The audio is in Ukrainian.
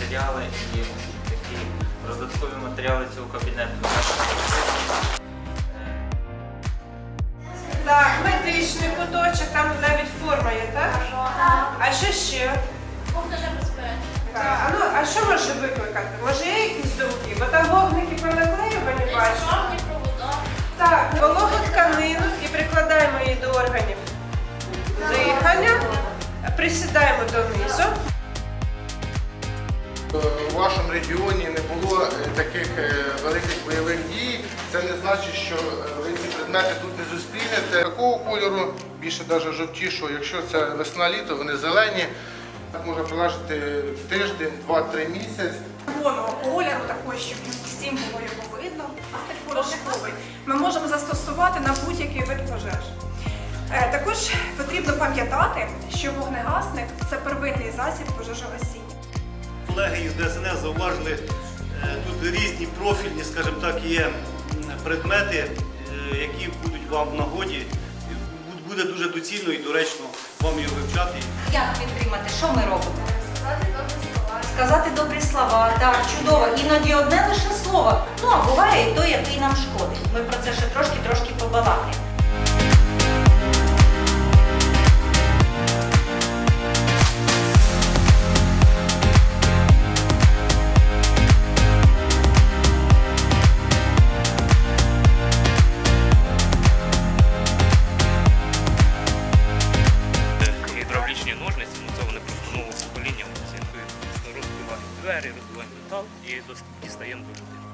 матеріали і такі роздаткові матеріали цього кабінету. Так, медичний куточок, там навіть форма є, так? А що ще? Так, а, ну, а що може викликати? Може є якісь думки? Бо там вогники понаклеювані, бачу. Так, вологу тканину і прикладаємо її до органів дихання, присідаємо донизу. У вашому регіоні не було е, таких е, великих бойових дій. Це не значить, що е, ви ці предмети тут не зустрінете. Такого кольору, більше навіть жовтішого, якщо це весна-літо, вони зелені. Так може пролежати тиждень, два-три місяць. червоного кольору, також, щоб всім було його видно, порошковий, ми можемо застосувати на будь-який вид пожеж. Е, Також потрібно пам'ятати, що вогнегасник це первинний засіб пожежогасіння. Колеги із ДСНС зауважили, е, тут різні профільні, скажімо так, є предмети, е, які будуть вам в нагоді. Буде дуже доцільно і доречно вам їх вивчати. Як підтримати? Що ми робимо? Сказати добрі слова, так, чудово. Іноді одне лише слово. Ну, а буває і той, який нам шкодить. Ми про це ще трошки-трошки побалакаємо. Вони просто нового покоління, вони цінкують, розбивають двері, розбиваємо метал і дістаємо до людини.